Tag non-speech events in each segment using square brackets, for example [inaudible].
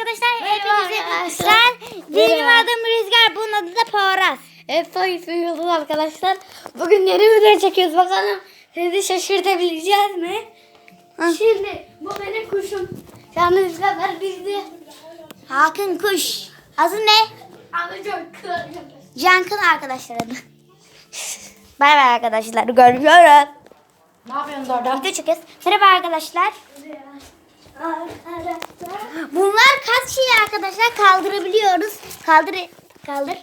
arkadaşlar. Hepinize arkadaşlar. Benim adım Rüzgar. Bunun adı da Poyraz. Efsa ismi Yıldız arkadaşlar. Bugün yeni video çekiyoruz. Bakalım sizi şaşırtabileceğiz mi? Şimdi bu benim kuşum. Yalnız kadar bizde. Hakan Kuş. Adı ne? Çok kısa. Cankın arkadaşlar adı. [laughs] bay bay arkadaşlar. Görüşürüz. Ne yapıyorsun orada? Video çekiyoruz. Merhaba arkadaşlar. Bunlar kaç şey arkadaşlar kaldırabiliyoruz. Kaldır. Kaldır.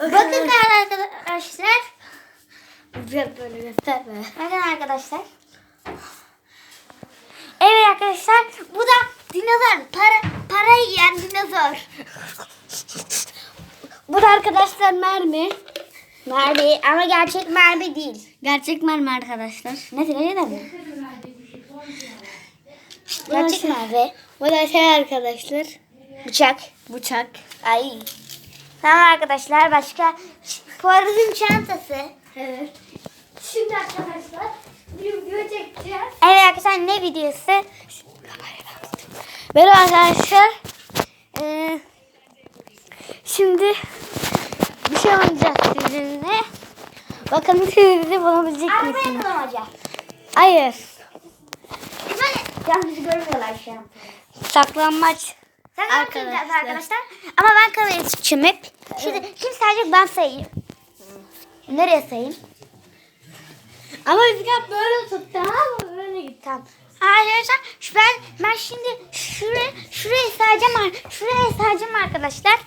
Bakın arkadaşlar. Böyle gösterme. Bakın arkadaşlar. Evet arkadaşlar bu da dinozor. Para, para yiyen dinozor. Bu da arkadaşlar mermi. Mermi ama gerçek mermi değil. Gerçek mermi arkadaşlar. Ne ne ne? Gerçek mermi. Bu da şey arkadaşlar. Bıçak. Bıçak. Ay. Tamam arkadaşlar başka. Poyraz'ın çantası. Evet. Şimdi arkadaşlar bir video çekeceğiz. Evet arkadaşlar ne videosu? Merhaba arkadaşlar. Ee, şimdi bir şey oynayacağız sizinle. Bakalım siz bizi bulabilecek misiniz? yakalamaca. Hayır. Yalnız görmüyorlar şu an. Saklanmaç. Sen Arkadaşlar. arkadaşlar. Ama ben kamerayı tutacağım hep. Şimdi kim sayacak ben sayayım. Nereye sayayım? Ama rüzgar böyle tut tamam mı? Böyle git. Tamam. Arkadaşlar şu- ben ben şimdi şuraya şuraya sayacağım ar- şuraya sayacağım arkadaşlar.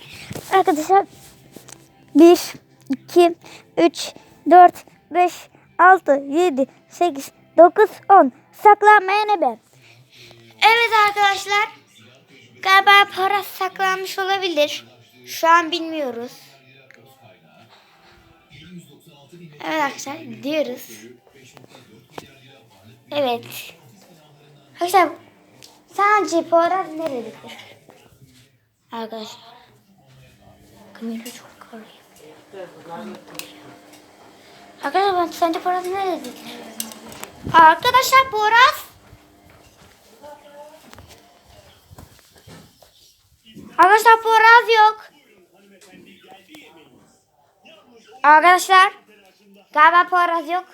Arkadaşlar 1, 2, 3, 4, 5, 6, 7, 8, 9, 10. Saklanmayan ebe. Evet arkadaşlar. Galiba para saklanmış olabilir. Şu an bilmiyoruz. Evet arkadaşlar gidiyoruz. Evet. Arkadaşlar sence Poyraz nerededir? Arkadaşlar. Kamera çok karıyor. Arkadaşlar sence Poyraz nerededir? Arkadaşlar Poyraz Arkadaşlar Poyraz yok. Arkadaşlar galiba Poyraz yok.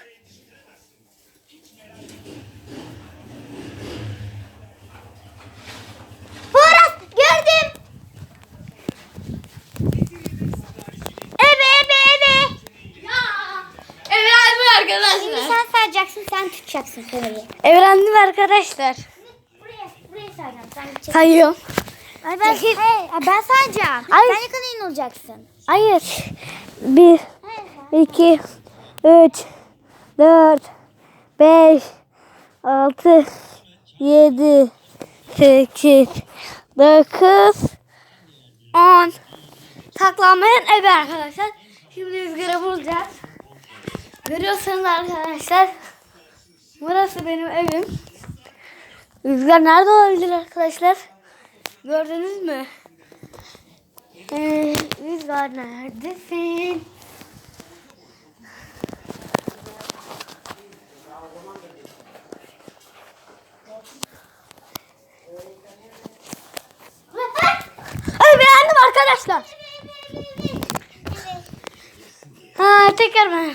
Poyraz gördüm. Ebe ebe ebe. Evrendim Şimdi arkadaşlar. sen sayacaksın sen tutacaksın kamerayı. Evrendim arkadaşlar. Buraya buraya sayacağım sen. Sayıyorum. Ay ben, hey, ay ben sayacağım. Hayır. Sen yakalayın olacaksın. Hayır. 1, 2, 3, 4, 5, 6, 7, 8, 9, 10. Saklanmayan ebe arkadaşlar. Şimdi rüzgarı bulacağız. Görüyorsunuz arkadaşlar. Burası benim evim. Rüzgar nerede olabilir arkadaşlar? Gördünüz mü? Ee, Rüzgar neredesin? Ay beğendim arkadaşlar. Ha tekrar ben.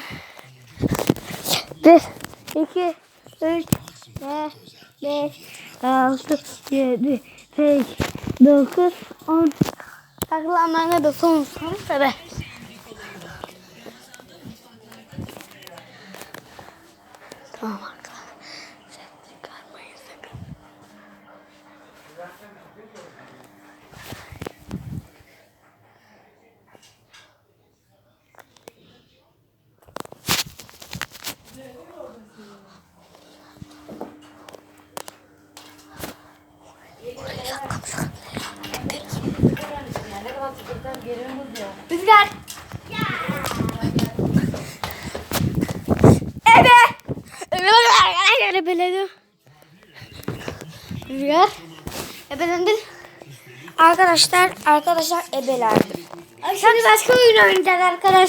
Bir, iki, üç, dört, beş, altı, yedi, sekiz, dokuz, on. Saklanmaya da son son sıra. Tamam arkadaşlar. Ses çıkarmayın sakın. Rüzgar. Ebe. Ebe. Ebeledim. Rüzgar. Ebelendin. Arkadaşlar arkadaşlar ebelerdim. Şimdi başka oyun oynayacağız arkadaşlar.